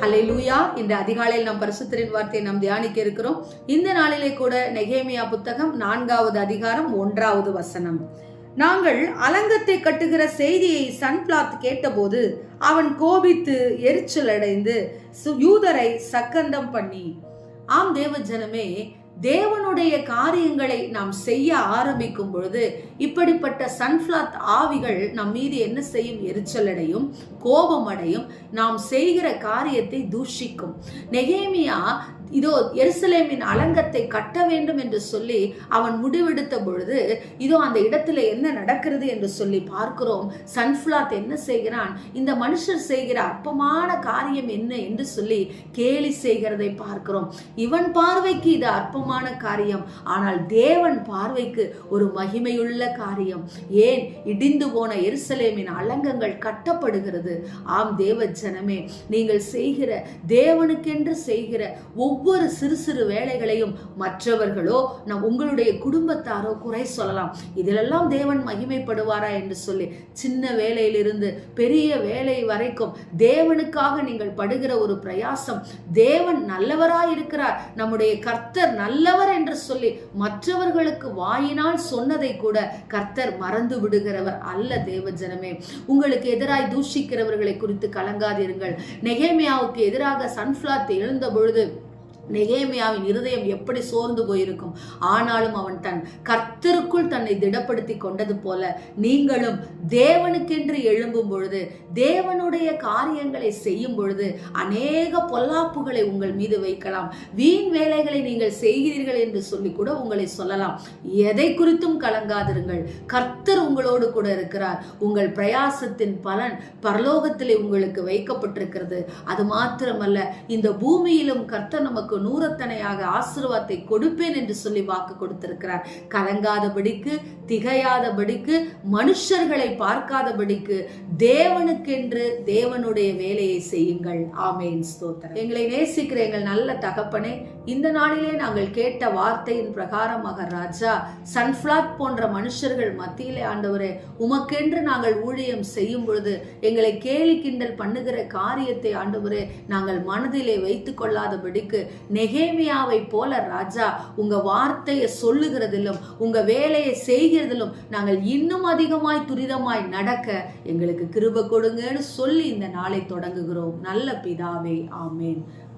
Hallelujah இந்த அதிகாலையில் நாம் பரிசுத்தரின் வார்த்தையை நாம் தியானிக்க இருக்கிறோம். இந்த நாளிலே கூட நெகேமியா புத்தகம் நான்காவது அதிகாரம் ஒன்றாவது வசனம். நாங்கள் அலங்கத்தை கட்டுகிற செய்தியை சன்பிளாத் கேட்டபோது அவன் கோபித்து எரிச்சல் அடைந்து சு- யூதரை சக்கந்தம் பண்ணி. ஆம் தேவ ஜனமே தேவனுடைய காரியங்களை நாம் செய்ய ஆரம்பிக்கும் பொழுது இப்படிப்பட்ட சன்ஃபிளாத் ஆவிகள் நம் மீது என்ன செய்யும்? எரிச்சலடையும் கோபமடையும் நாம் செய்கிற காரியத்தை தூஷிக்கும். நெகேமியா இதோ எருசலேமின் அலங்கத்தை கட்ட வேண்டும் என்று சொல்லி அவன் முடிவெடுத்த பொழுது இதோ அந்த இடத்துல என்ன நடக்கிறது என்று சொல்லி பார்க்கிறோம். சன்ஃபிளாத் என்ன செய்கிறான்? இந்த மனுஷர் செய்கிற அற்பமான காரியம் என்ன என்று சொல்லி கேலி செய்கிறதை பார்க்கிறோம். இவன் பார்வைக்கு இது அற்பமான காரியம். ஆனால் தேவன் பார்வைக்கு ஒரு மகிமையுள்ள காரியம். ஏன்? இடிந்து போன எருசலேமின் அலங்கங்கள் கட்டப்படுகிறது. ஆம் தேவ ஜனமே நீங்கள் செய்கிற தேவனுக்கென்று செய்கிற ஒவ்வொரு ஒவ்வொரு சிறு சிறு வேலைகளையும் மற்றவர்களோ நம் உங்களுடைய குடும்பத்தாரோ குறை சொல்லலாம். இதிலெல்லாம் தேவன் மகிமைப்படுவாரா என்று சொல்லி சின்ன வேலையிலிருந்து பெரிய வேலை வரைக்கும் தேவனுக்காக நீங்கள் படுகிற ஒரு பிரயாசம் தேவன் நல்லவராய் இருக்கிறார் நம்முடைய கர்த்தர் நல்லவர் என்று சொல்லி மற்றவர்களுக்கு வாயினால் சொன்னதை கூட கர்த்தர் மறந்து விடுகிறவர் அல்ல தேவ ஜனமே உங்களுக்கு எதிராய் தூஷிக்கிறவர்களை குறித்து கலங்காதிருங்கள் நெகேமியாவுக்கு எதிராக சன்ஃபிளாத் எழுந்த பொழுது நெகேமியாவின் இருதயம் எப்படி சோர்ந்து போயிருக்கும்? ஆனாலும் அவன் தன் கர்த்தருக்குள் தன்னை திடப்படுத்தி கொண்டது போல நீங்களும் தேவனுக்கென்று எழும்பும் பொழுது தேவனுடைய காரியங்களை செய்யும் பொழுது அநேக பொல்லாப்புகளை உங்கள் மீது வைக்கலாம். வீண் வேலைகளை நீங்கள் செய்கிறீர்கள் என்று சொல்லி கூட உங்களை சொல்லலாம். எதை குறித்தும் கலங்காதிருங்கள். கர்த்தர் உங்களோடு கூட இருக்கிறார். உங்கள் பிரயாசத்தின் பலன் பரலோகத்திலே உங்களுக்கு வைக்கப்பட்டிருக்கிறது. அது மாத்திரமல்ல இந்த பூமியிலும் கர்த்தர் நமக்கு நூறத்தனையாக ஆசீர்வாதத்தை கொடுப்பேன் என்று சொல்லி வாக்கு கொடுத்திருக்கிறார். கலங்காதபடிக்கு திகையாதபடிக்கு மனுஷர்களை பார்க்காதபடிக்கு தேவனுக்கென்று தேவனுடைய வேலையை செய்யுங்கள். ஆமேன். ஸ்தோத்திரம். எங்களை நேசிக்கிற எங்கள் நல்ல தகப்பனே இந்த நாளிலே நாங்கள் கேட்ட வார்த்தையின் பிரகாரமாக ராஜா சன்ஃபிளாட் போன்ற மனுஷர்கள் மத்தியிலே ஆண்டவரே உமக்கென்று நாங்கள் ஊழியம் செய்யும் பொழுது எங்களை கேலி கிண்டல் பண்ணுகிற காரியத்தை ஆண்டவரே நாங்கள் மனதிலே வைத்து கொள்ளாதபடிக்கு நெகேமியாவை போல ராஜா உங்க வார்த்தையை சொல்லுகிறதிலும் உங்க வேலையை செய்கிறதிலும் நாங்கள் இன்னும் அதிகமாய் துரிதமாய் நடக்க எங்களுக்கு கிருப கொடுங்கன்னு சொல்லி இந்த நாளை தொடங்குகிறோம். நல்ல பிதாவே ஆமேன்.